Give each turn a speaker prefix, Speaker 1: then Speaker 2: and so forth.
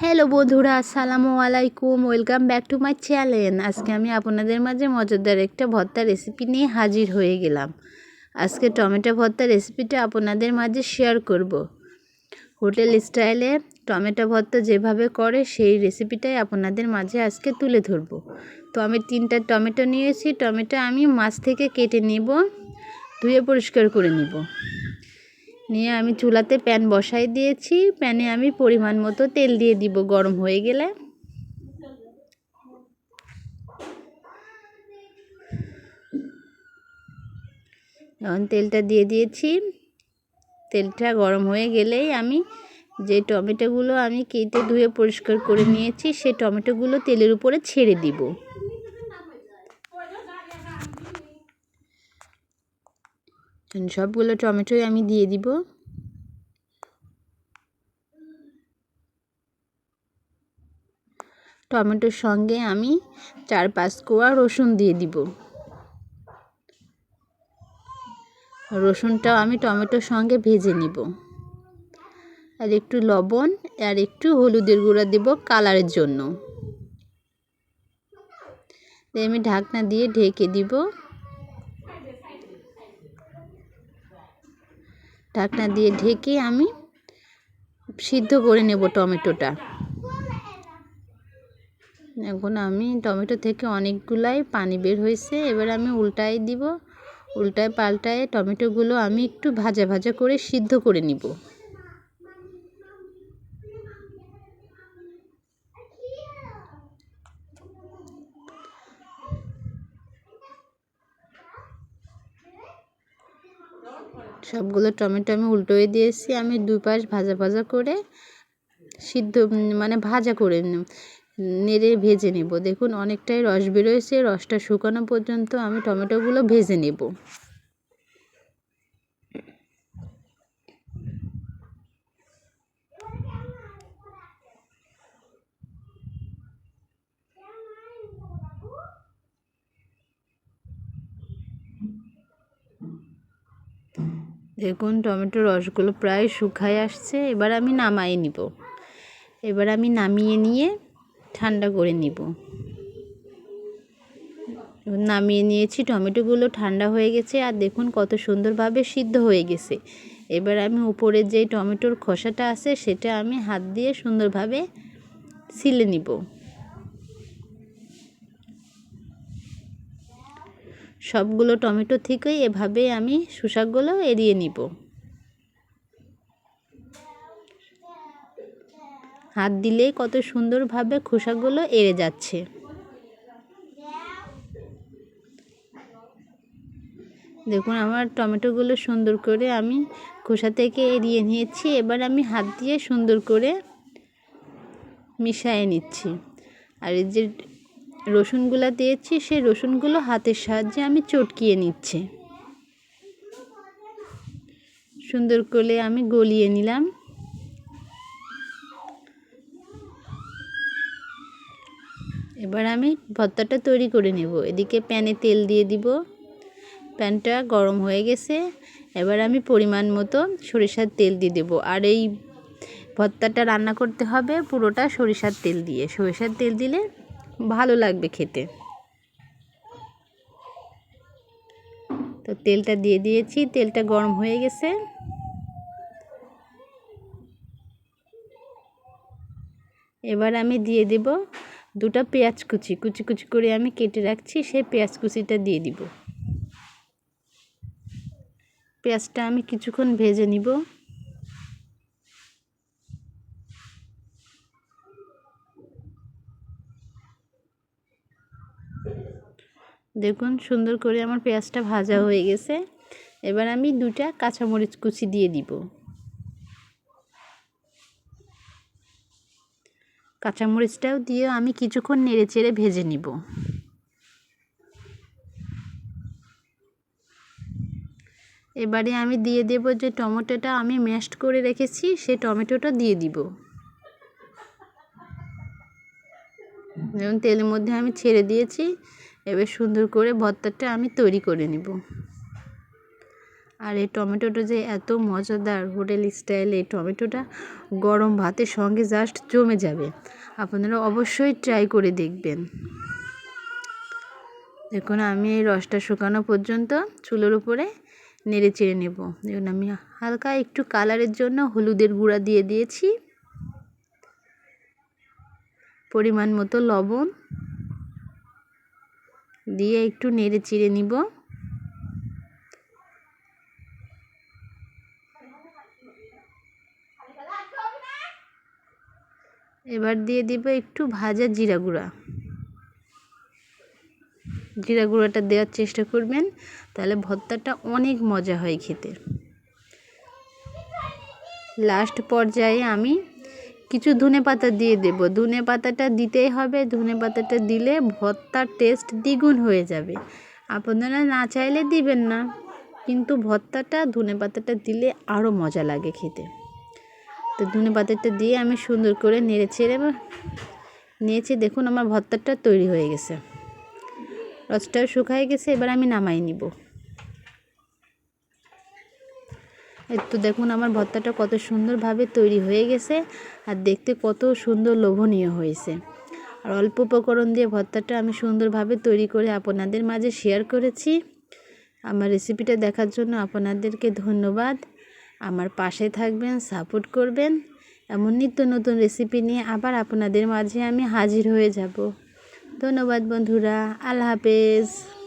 Speaker 1: Hello বন্ধুরা, আসসালামু আলাইকুম। Welcome back to my channel আজকে আমি আপনাদের মাঝে মজাদার একটা ভর্তা রেসিপি নিয়ে হাজির হয়ে গেলাম। আজকে টমেটো ভর্তা রেসিপিটা আপনাদের মাঝে শেয়ার করব। হোটেল স্টাইলে টমেটো ভর্তা যেভাবে করে, সেই রেসিপিটাই আপনাদের মাঝে আজকে তুলে ধরব। তো আমি তিনটা টমেটো নিয়েছি। টমেটো আমি মাছ থেকে কেটে নিব, ধুয়ে পরিষ্কার করে নিব। নিয়ে আমি চুলাতে প্যান বসাই দিয়েছি। প্যানে আমি পরিমাণ মতো তেল দিয়ে দিব গরম হয়ে গেলে। এখন তেলটা দিয়ে দিয়েছি। তেলটা গরম হয়ে গেলেই আমি যে টমেটোগুলো আমি কেটে ধুয়ে পরিষ্কার করে নিয়েছি সেই টমেটোগুলো তেলের উপরে ছেড়ে দিব। সবগুলো টমেটোই আমি দিয়ে দিব। টমেটোর সঙ্গে আমি চার পাঁচ কোয়া রসুন দিয়ে দিব। রসুনটাও আমি টমেটোর সঙ্গে ভেজে নিব। আর একটু লবণ আর একটু হলুদের গুঁড়া দেব কালারের জন্য। আমি ঢাকনা দিয়ে ঢেকে দিব। ঢাকনা দিয়ে ঢেকে আমি সিদ্ধ করে নেব টমেটোটা। এখন আমি টমেটো থেকে অনেকগুলাই পানি বের হয়েছে, এবার আমি উল্টাই দিব, উল্টায় পাল্টায় টমেটোগুলো আমি একটু ভাজা ভাজা করে সিদ্ধ করে নিব। সবগুলো টমেটো আমি উল্টোয়ে দিয়েছি, আমি দুই পাশ ভাজা ভাজা করে সিদ্ধ মানে ভাজা করে নেড়ে ভেজে নেব। দেখুন, অনেকটাই রস বেরোয়েছে, রসটা শুকানো পর্যন্ত আমি টমেটোগুলো ভেজে নেব। দেখুন, টমেটো রসগুলো প্রায় শুকায় আসছে, এবার আমি নামাই নিব। এবার আমি নামিয়ে নিয়ে ঠান্ডা করে নিব। নামিয়ে নিয়েছি, টমেটোগুলো ঠান্ডা হয়ে গেছে, আর দেখুন কত সুন্দরভাবে সিদ্ধ হয়ে গেছে। এবার আমি উপরে যে টমেটোর খোসাটা আছে, সেটা আমি হাত দিয়ে সুন্দরভাবে ছিলে নিব। সবগুলো টমেটো থেকেই এভাবে আমি শোষাগুলো এড়িয়ে নিব। হাত দিলেই কত সুন্দরভাবে খোসাগুলো এড়ে যাচ্ছে। দেখুন, আমার টমেটোগুলো সুন্দর করে আমি খোসা থেকে এড়িয়ে নিয়েছি। এবার আমি হাত দিয়ে সুন্দর করে মিশিয়ে নিচ্ছি। আর এই যে রসুনগুলো দিয়েছি, সেই রসুনগুলো হাতের সাহায্যে আমি চটকিয়ে নিচ্ছি। সুন্দর করে আমি গলিয়ে নিলাম। এবার আমি ভর্তাটা তৈরি করে নেব। এদিকে প্যানে তেল দিয়ে দিব। প্যানটা গরম হয়ে গেছে। এবার আমি পরিমাণ মতো সরিষার তেল দিয়ে দেবো। আর এই ভর্তাটা রান্না করতে হবে পুরোটা সরিষার তেল দিয়ে। সরিষার তেল দিলে ভালো লাগবে খেতে। তো তেলটা দিয়ে দিয়েছি, তেলটা গরম হয়ে গেছে। এবার আমি দিয়ে দেব দুটা পেঁয়াজ কুচি। কুচি কুচি করে আমি কেটে রাখছি, সেই পেঁয়াজ কুচিটা দিয়ে দিব। পেঁয়াজটা আমি কিছুক্ষণ ভেজে নিব। দেখুন সুন্দর করে আমার পেঁয়াজটা ভাজা হয়ে গেছে। এবার আমি দুটা কাঁচামরিচ কুচি দিয়ে দিব। কাঁচামরিচটাও দিয়ে আমি কিছুক্ষণ নেড়ে চেড়ে ভেজে নিব। এবারে আমি দিয়ে দেব যে টমেটোটা আমি ম্যাশড করে রেখেছি, সে টমেটোটা দিয়ে দিব। যেমন তেলের মধ্যে আমি ছেড়ে দিয়েছি। এবার সুন্দর করে ভর্তাটা আমি তৈরি করে নিব। আর এই টমেটোটা যে এত মজাদার হোটেল স্টাইলে এই টমেটোটা গরম ভাতের সঙ্গে জাস্ট জমে যাবে। আপনারা অবশ্যই ট্রাই করে দেখবেন। দেখুন, আমি এই রসটা শুকানো পর্যন্ত চুলোর উপরে নেড়ে চেড়ে নেব। দেখুন, আমি হালকা একটু কালারের জন্য হলুদের গুঁড়া দিয়ে দিয়েছি। পরিমাণ মতো লবণ দিয়ে একটু নেড়ে চিড়ে নিব। এবার দিয়ে দিব একটু ভাজা জিরা গুঁড়া। জিরা গুঁড়োটা দেওয়ার চেষ্টা করবেন, তাহলে ভর্তাটা অনেক মজা হয় খেতে। লাস্ট পর্যায়ে আমি কিছু ধনে পাতা দিয়ে দেব। ধনে পাতাটা দিতেই হবে। ধনে পাতাটা দিলে ভর্তার টেস্ট দ্বিগুণ হয়ে যাবে। আপনারা না চাইলে দিবেন না, কিন্তু ভর্তাটা, ধনে পাতাটা দিলে আরও মজা লাগে খেতে। তো ধনে পাতাটা দিয়ে আমি সুন্দর করে নেড়ে ছেড়ে নিয়েছি। দেখুন আমার ভর্তাটা তৈরি হয়ে গেছে। রসটাও শুকায় গেছে, এবার আমি নামাই নিব এই তো দেখুন, আমার ভর্তাটা কত সুন্দরভাবে তৈরি হয়ে গেছে আর দেখতে কত সুন্দর লোভনীয় হয়েছে। আর অল্প উপকরণ দিয়ে ভর্তাটা আমি সুন্দরভাবে তৈরি করে আপনাদের মাঝে শেয়ার করেছি। আমার রেসিপিটা দেখার জন্য আপনাদেরকে ধন্যবাদ। আমার পাশে থাকবেন সাপোর্ট করবেন। এমন নিত্য নতুন রেসিপি নিয়ে আবার আপনাদের মাঝে আমি হাজির হয়ে যাব। ধন্যবাদ বন্ধুরা, আল্লাহ হাফেজ।